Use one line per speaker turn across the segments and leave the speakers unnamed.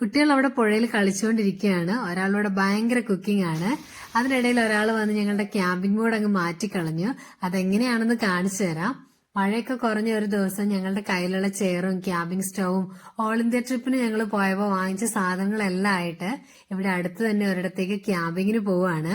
കുട്ടികൾ അവിടെ പുഴയിൽ കളിച്ചുകൊണ്ടിരിക്കുകയാണ് ഒരാളുടെ ഭയങ്കര കുക്കിംഗ് ആണ്. അതിനിടയിൽ ഒരാൾ വന്ന് ഞങ്ങളുടെ ക്യാമ്പിംഗ് ബോർഡ് അങ്ങ് മാറ്റിക്കളഞ്ഞു. അതെങ്ങനെയാണെന്ന് കാണിച്ചു തരാം. മഴയൊക്കെ കുറഞ്ഞ ഒരു ദിവസം ഞങ്ങളുടെ കയ്യിലുള്ള ചെയറും ക്യാമ്പിംഗ് സ്റ്റൗവും ഓൾ ഇന്ത്യ ട്രിപ്പിന് ഞങ്ങൾ പോയപ്പോൾ വാങ്ങിച്ച സാധനങ്ങളെല്ലാം ആയിട്ട് ഇവിടെ അടുത്ത് തന്നെ ഒരിടത്തേക്ക് ക്യാമ്പിങ്ങിന് പോവാണ്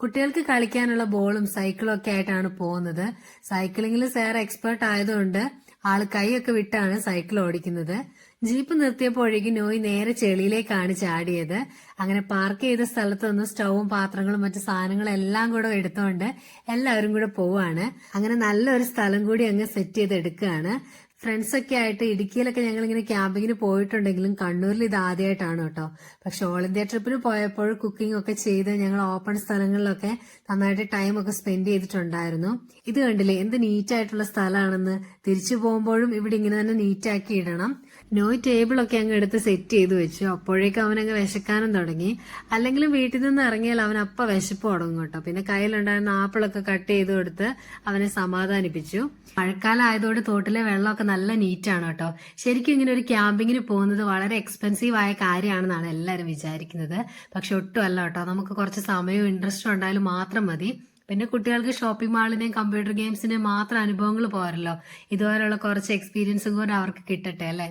കുട്ടികൾക്ക് കളിക്കാനുള്ള ബോളും സൈക്കിളും ഒക്കെ ആയിട്ടാണ് പോകുന്നത്. സൈക്ലിങ്ങിൽ സാർ എക്സ്പേർട്ട് ആയതുകൊണ്ട് ആൾ കൈയൊക്കെ വിട്ടാണ് സൈക്കിൾ ഓടിക്കുന്നത്. ജീപ്പ് നിർത്തിയപ്പോഴേക്കും നോയ് നേരെ ചെളിയിലേക്കാണ് ചാടിയത്. അങ്ങനെ പാർക്ക് ചെയ്ത സ്ഥലത്ത് നിന്ന് സ്റ്റൗവും പാത്രങ്ങളും മറ്റു സാധനങ്ങളും എല്ലാം കൂടെ എടുത്തോണ്ട് എല്ലാവരും കൂടെ പോവാണ്. അങ്ങനെ നല്ലൊരു സ്ഥലം കൂടി അങ്ങ് സെറ്റ് ചെയ്ത് എടുക്കുകയാണ് ഫ്രണ്ട്സ് ഒക്കെ ആയിട്ട് ഇടുക്കിയിലൊക്കെ ഞങ്ങൾ ഇങ്ങനെ ക്യാമ്പിങ്ങിന് പോയിട്ടുണ്ടെങ്കിലും കണ്ണൂരിൽ ഇത് ആദ്യമായിട്ടാണ് കേട്ടോ. പക്ഷെ ഓൾ ഇന്ത്യ ട്രിപ്പിന് പോയപ്പോൾ കുക്കിംഗ് ഒക്കെ ചെയ്ത് ഞങ്ങൾ ഓപ്പൺ സ്ഥലങ്ങളിലൊക്കെ നന്നായിട്ട് ടൈം ഒക്കെ സ്പെൻഡ് ചെയ്തിട്ടുണ്ടായിരുന്നു. ഇത് കണ്ടില്ലേ എന്ത് നീറ്റ് ആയിട്ടുള്ള സ്ഥലമാണെന്ന്? തിരിച്ചു പോകുമ്പോഴും ഇവിടെ ഇങ്ങനെ തന്നെ നീറ്റ് ആക്കി ഇടണം. നോയ് ടേബിളൊക്കെ അങ്ങ് എടുത്ത് സെറ്റ് ചെയ്ത് വെച്ചു. അപ്പോഴേക്കും അവനങ്ങ് വിശക്കാനും തുടങ്ങി. അല്ലെങ്കിലും വീട്ടിൽ നിന്ന് ഇറങ്ങിയാൽ അവൻ അപ്പ വിശപ്പ് തുടങ്ങും കേട്ടോ. പിന്നെ കയ്യിലുണ്ടായിരുന്ന ആപ്പിളൊക്കെ കട്ട് ചെയ്ത് കൊടുത്ത് അവനെ സമാധാനിപ്പിച്ചു. മഴക്കാലം ആയതോടെ തോട്ടിലെ വെള്ളമൊക്കെ നല്ല നീറ്റാണ് കേട്ടോ. ശരിക്കും ഇങ്ങനെ ഒരു ക്യാമ്പിങ്ങിന് പോകുന്നത് വളരെ എക്സ്പെൻസീവ് ആയ കാര്യമാണെന്നാണ് എല്ലാവരും വിചാരിക്കുന്നത്. പക്ഷെ ഒട്ടും അല്ല കേട്ടോ. നമുക്ക് കുറച്ച് സമയവും ഇൻട്രസ്റ്റും ഉണ്ടായാലും മാത്രം മതി. പിന്നെ കുട്ടികൾക്ക് ഷോപ്പിംഗ് മാളിനെയും കമ്പ്യൂട്ടർ ഗെയിംസിനെയും മാത്രം അനുഭവങ്ങൾ പോരല്ലോ. ഇതുപോലെയുള്ള കുറച്ച് എക്സ്പീരിയൻസും കൂടെ അവർക്ക് കിട്ടട്ടെ അല്ലേ?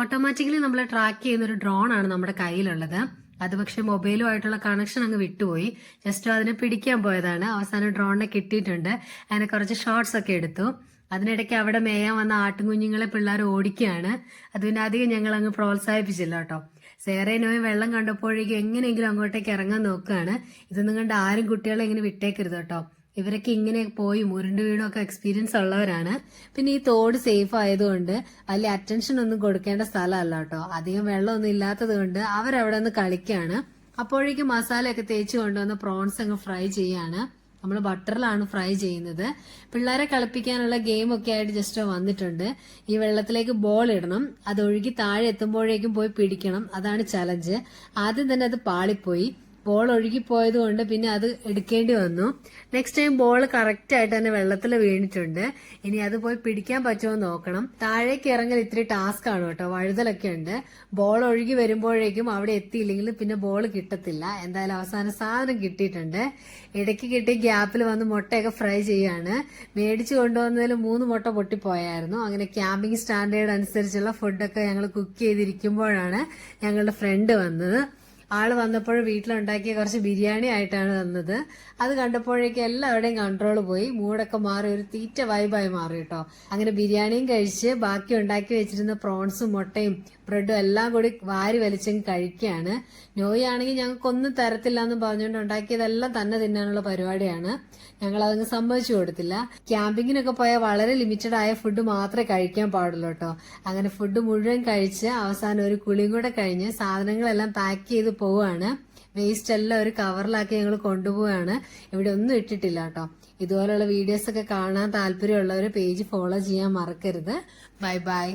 ഓട്ടോമാറ്റിക്കലി നമ്മളെ ട്രാക്ക് ചെയ്യുന്ന ഒരു ഡ്രോൺ ആണ് നമ്മുടെ കയ്യിലുള്ളത്. അത് പക്ഷെ മൊബൈലുമായിട്ടുള്ള കണക്ഷൻ അങ്ങ് വിട്ടുപോയി. ജസ്റ്റ് അതിനെ പിടിക്കാൻ പോയതാണ്. അവസാനം ഡ്രോണിനെ കിട്ടിയിട്ടുണ്ട്. അതിനെ കുറച്ച് ഷോർട്സ് ഒക്കെ എടുത്തു. അതിനിടയ്ക്ക് അവിടെ മേയാൻ വന്ന ആട്ടുംകുഞ്ഞുങ്ങളെ പിള്ളേർ ഓടിക്കുകയാണ്. അത് പിന്നെ അധികം ഞങ്ങൾ അങ്ങ് പ്രോത്സാഹിപ്പിച്ചില്ല കേട്ടോ. സേറേനോയും വെള്ളം കണ്ടപ്പോഴേക്കും എങ്ങനെയെങ്കിലും അങ്ങോട്ടേക്ക് ഇറങ്ങാൻ നോക്കുകയാണ്. ഇതൊന്നും കണ്ട് ആരും കുട്ടികളെ ഇങ്ങനെ വിട്ടേക്കരുത് കേട്ടോ. ഇവരൊക്കെ ഇങ്ങനെ പോയി മുരുണ്ട് വീണൊക്കെ എക്സ്പീരിയൻസ് ഉള്ളവരാണ്. പിന്നെ ഈ തോട് സേഫ് ആയതുകൊണ്ട് വലിയ അറ്റൻഷൻ ഒന്നും കൊടുക്കേണ്ട സ്ഥലമല്ല കേട്ടോ. അധികം വെള്ളമൊന്നും ഇല്ലാത്തത് കൊണ്ട് അവരവിടെ നിന്ന് കളിക്കുകയാണ്. അപ്പോഴേക്കും മസാലയൊക്കെ തേച്ച് കൊണ്ടുവന്ന് പ്രോൺസ് അങ്ങ് ഫ്രൈ ചെയ്യാണ് നമ്മൾ ബട്ടറിലാണ് ഫ്രൈ ചെയ്യുന്നത്. പിള്ളേരെ കളിപ്പിക്കാനുള്ള ഗെയിം ഒക്കെ ആയിട്ട് ജസ്റ്റ് വന്നിട്ടുണ്ട്. ഈ വെള്ളത്തിലേക്ക് ബോൾ ഇടണം. അത് ഒഴുകി താഴെ എത്തുമ്പോഴേക്കും പോയി പിടിക്കണം. അതാണ് ചലഞ്ച് ആദ്യം തന്നെ അത് പാളിപ്പോയി. ബോൾ ഒഴുകിപ്പോയത് കൊണ്ട് പിന്നെ അത് എടുക്കേണ്ടി വന്നു. നെക്സ്റ്റ് ടൈം ബോൾ കറക്റ്റ് ആയിട്ട് തന്നെ വെള്ളത്തിൽ വീണിട്ടുണ്ട്. ഇനി അത് പോയി പിടിക്കാൻ പറ്റുമോ നോക്കണം. താഴേക്ക് ഇറങ്ങൽ ഇത്തിരി ടാസ്ക് ആണ് കേട്ടോ. വഴുതലൊക്കെ ഉണ്ട്. ബോൾ ഒഴുകി വരുമ്പോഴേക്കും അവിടെ എത്തിയില്ലെങ്കിൽ പിന്നെ ബോൾ കിട്ടത്തില്ല. എന്തായാലും അവസാന സാധനം കിട്ടിയിട്ടുണ്ട്. ഇടയ്ക്ക് കിട്ടിയ ഗ്യാപ്പിൽ വന്ന് മുട്ടയൊക്കെ ഫ്രൈ ചെയ്യാണ് മേടിച്ചു കൊണ്ടുവന്നതിൽ മൂന്ന് മുട്ട പൊട്ടിപ്പോയായിരുന്നു. അങ്ങനെ ക്യാമ്പിംഗ് സ്റ്റാൻഡേർഡ് അനുസരിച്ചുള്ള ഫുഡൊക്കെ ഞങ്ങൾ കുക്ക് ചെയ്തിരിക്കുമ്പോഴാണ് ഞങ്ങളുടെ ഫ്രണ്ട് വന്നത്. ആൾ വന്നപ്പോൾ വീട്ടിലുണ്ടാക്കിയ കുറച്ച് ബിരിയാണി ആയിട്ടാണ് വന്നത് അത് കണ്ടപ്പോഴേക്കും എല്ലാവരുടെയും കൺട്രോൾ പോയി. മൂടൊക്കെ മാറി ഒരു തീറ്റ വൈബായി മാറി കേട്ടോ. അങ്ങനെ ബിരിയാണിയും കഴിച്ച് ബാക്കി ഉണ്ടാക്കി വെച്ചിരുന്ന പ്രോൺസും മുട്ടയും ബ്രെഡും എല്ലാം കൂടി വാരി വലിച്ചങ്ങ് കഴിക്കുകയാണ്. നോയി ആണെങ്കിൽ ഞങ്ങൾക്കൊന്നും തരത്തില്ല എന്ന് പറഞ്ഞുകൊണ്ട് ഉണ്ടാക്കിയതെല്ലാം തന്നെ തിന്നാനുള്ള പരിപാടിയാണ്. ഞങ്ങൾ അതങ്ങ് സമ്മതിച്ചു കൊടുത്തില്ല. ക്യാമ്പിങ്ങിനൊക്കെ പോയാൽ വളരെ ലിമിറ്റഡ് ആയ ഫുഡ് മാത്രമേ കഴിക്കാൻ പാടുള്ളൂ കേട്ടോ. അങ്ങനെ ഫുഡ് മുഴുവൻ കഴിച്ച് അവസാനം ഒരു കുളിയും കൂടെ കഴിഞ്ഞ് സാധനങ്ങളെല്ലാം പാക്ക് ചെയ്ത് പോവുകയാണ് വേസ്റ്റ് എല്ലാം ഒരു കവറിലാക്കി ഞങ്ങൾ കൊണ്ടുപോവാണ്. ഇവിടെ ഒന്നും ഇട്ടിട്ടില്ല കേട്ടോ. ഇതുപോലെയുള്ള വീഡിയോസ് ഒക്കെ കാണാൻ താല്പര്യമുള്ളവർ പേജ് ഫോളോ ചെയ്യാൻ മറക്കരുത്. Bye bye